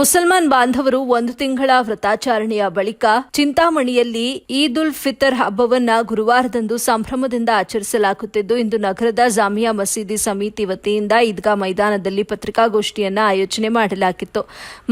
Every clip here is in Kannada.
ಮುಸಲ್ಮಾನ್ ಬಾಂಧವರು ಒಂದು ತಿಂಗಳ ವ್ರತಾಚರಣೆಯ ಬಳಿಕ ಚಿಂತಾಮಣಿಯಲ್ಲಿ ಈದ್ ಉಲ್ ಫಿತರ್ ಹಬ್ಬವನ್ನ ಗುರುವಾರದಂದು ಸಂಭ್ರಮದಿಂದ ಆಚರಿಸಲಾಗುತ್ತಿದ್ದು, ಇಂದು ನಗರದ ಜಾಮಿಯಾ ಮಸೀದಿ ಸಮಿತಿ ವತಿಯಿಂದ ಈದ್ಗಾ ಮೈದಾನದಲ್ಲಿ ಪತ್ರಿಕಾಗೋಷ್ಠಿಯನ್ನ ಆಯೋಜನೆ ಮಾಡಲಾಗಿತ್ತು.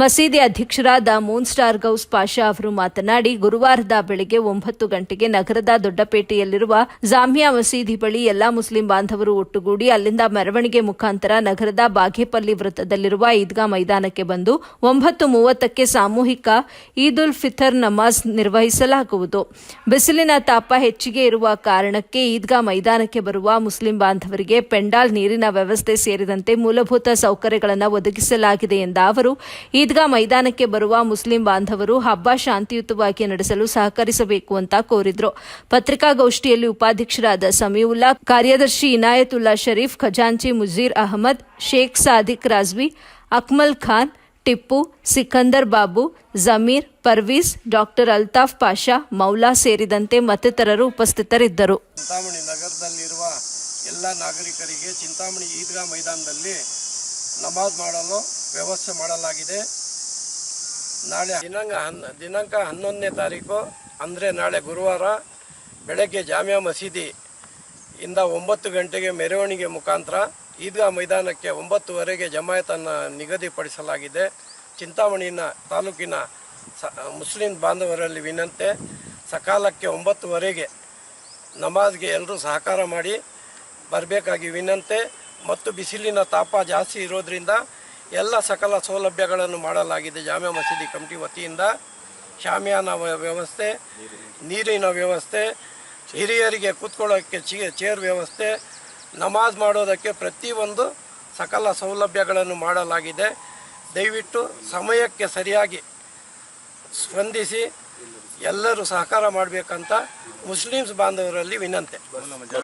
ಮಸೀದಿ ಅಧ್ಯಕ್ಷರಾದ ಮೂನ್ ಸ್ಟಾರ್ ಗೌಸ್ ಪಾಷಾ ಅವರು ಮಾತನಾಡಿ, ಗುರುವಾರದ ಬೆಳಗ್ಗೆ ಒಂಬತ್ತು ಗಂಟೆಗೆ ನಗರದ ದೊಡ್ಡಪೇಟೆಯಲ್ಲಿರುವ ಜಾಮಿಯಾ ಮಸೀದಿ ಬಳಿ ಎಲ್ಲಾ ಮುಸ್ಲಿಂ ಬಾಂಧವರು ಒಟ್ಟುಗೂಡಿ ಅಲ್ಲಿಂದ ಮೆರವಣಿಗೆ ಮುಖಾಂತರ ನಗರದ ಬಾಗೇಪಲ್ಲಿ ವೃತ್ತದಲ್ಲಿರುವ ಈದ್ಗಾ ಮೈದಾನಕ್ಕೆ ಬಂದು ಒಂಬತ್ತು ಮೂವತ್ತಕ್ಕೆ ಸಾಮೂಹಿಕ ಈದ್ ಉಲ್ ಫಿತರ್ ನಮಾಜ್ ನಿರ್ವಹಿಸಲಾಗುವುದು. ಬಿಸಿಲಿನ ತಾಪ ಹೆಚ್ಚಿಗೆ ಇರುವ ಕಾರಣಕ್ಕೆ ಈದ್ಗಾ ಮೈದಾನಕ್ಕೆ ಬರುವ ಮುಸ್ಲಿಂ ಬಾಂಧವರಿಗೆ ಪೆಂಡಾಲ್ ನೀರಿನ ವ್ಯವಸ್ಥೆ ಸೇರಿದಂತೆ ಮೂಲಭೂತ ಸೌಕರ್ಯಗಳನ್ನು ಒದಗಿಸಲಾಗಿದೆ ಎಂದ ಅವರು, ಈದ್ಗಾ ಮೈದಾನಕ್ಕೆ ಬರುವ ಮುಸ್ಲಿಂ ಬಾಂಧವರು ಹಬ್ಬ ಶಾಂತಿಯುತವಾಗಿ ನಡೆಸಲು ಸಹಕರಿಸಬೇಕು ಅಂತ ಕೋರಿದರು. ಪತ್ರಿಕಾಗೋಷ್ಠಿಯಲ್ಲಿ ಉಪಾಧ್ಯಕ್ಷರಾದ ಸಮೀವುಲ್ಲಾ, ಕಾರ್ಯದರ್ಶಿ ಇನಾಯತುಲ್ಲಾ ಶರೀಫ್, ಖಜಾಂಚಿ ಮುಜೀರ್ ಅಹಮದ್, ಶೇಖ್ ಸಾದಿಕ್ ರಾಜ್ವಿ, ಅಕ್ಮಲ್ ಖಾನ್ ಟಿಪ್ಪು, ಸಿಕಂದರ್ ಬಾಬು, ಜಮೀರ್, ಪರ್ವೀಸ್, ಡಾಕ್ಟರ್ ಅಲ್ತಾಫ್ ಪಾಷಾ, ಮೌಲಾ ಸೇರಿದಂತೆ ಮತ್ತಿತರರು ಉಪಸ್ಥಿತರಿದ್ದರು. ಚಿಂತಾಮಣಿ ನಗರದಲ್ಲಿರುವ ಎಲ್ಲ ನಾಗರಿಕರಿಗೆ ಚಿಂತಾಮಣಿ ಈದ್ಗಾ ಮೈದಾನದಲ್ಲಿ ನಮಾಜ್ ಮಾಡಲು ವ್ಯವಸ್ಥೆ ಮಾಡಲಾಗಿದೆ. ನಾಳೆ ದಿನಾಂಕ ಹನ್, ದಿನಾಂಕ ಹನ್ನೊಂದನೇ ತಾರೀಕು, ಅಂದರೆ ನಾಳೆ ಗುರುವಾರ ಬೆಳಗ್ಗೆ ಜಾಮಿಯಾ ಮಸೀದಿ ಇಂದ ಒಂಬತ್ತು ಗಂಟೆಗೆ ಮೆರವಣಿಗೆ ಮುಖಾಂತರ ಈದ್ಗಾ ಮೈದಾನಕ್ಕೆ ಒಂಬತ್ತುವರೆಗೆ ಜಮಾಯತನ್ನು ನಿಗದಿಪಡಿಸಲಾಗಿದೆ. ಚಿಂತಾಮಣಿನ ತಾಲೂಕಿನ ಸ ಮುಸ್ಲಿಂ ಬಾಂಧವರಲ್ಲಿ ವಿನಂತೆ ಸಕಾಲಕ್ಕೆ ಒಂಬತ್ತುವರೆಗೆ ನಮಾಜ್ಗೆ ಎಲ್ಲರೂ ಸಹಕಾರ ಮಾಡಿ ಬರಬೇಕಾಗಿ ವಿನಂತೆ ಮತ್ತು ಬಿಸಿಲಿನ ತಾಪ ಜಾಸ್ತಿ ಇರೋದರಿಂದ ಎಲ್ಲ ಸಕಲ ಸೌಲಭ್ಯಗಳನ್ನು ಮಾಡಲಾಗಿದೆ ಜಾಮಿಯಾ ಮಸೀದಿ ಕಮಿಟಿ ವತಿಯಿಂದ. ಶಾಮಿಯಾನ ವ್ಯವಸ್ಥೆ, ನೀರಿನ ವ್ಯವಸ್ಥೆ, ಹಿರಿಯರಿಗೆ ಕೂತ್ಕೊಳ್ಳೋಕ್ಕೆ ಚೇರ್ ವ್ಯವಸ್ಥೆ ನಮಾಜ್ ಮಾಡೋದಕ್ಕೆ ಪ್ರತಿಯೊಂದು ಸಕಲ ಸೌಲಭ್ಯಗಳನ್ನು ಮಾಡಲಾಗಿದೆ. ದಯವಿಟ್ಟು ಸಮಯಕ್ಕೆ ಸರಿಯಾಗಿ ಸ್ಪಂದಿಸಿ, ಎಲ್ಲರೂ ಸಹಕಾರ ಮಾಡಬೇಕಂತ ಮುಸ್ಲಿಮ್ಸ್ ಬಾಂಧವರಲ್ಲಿ ವಿನಂತಿ.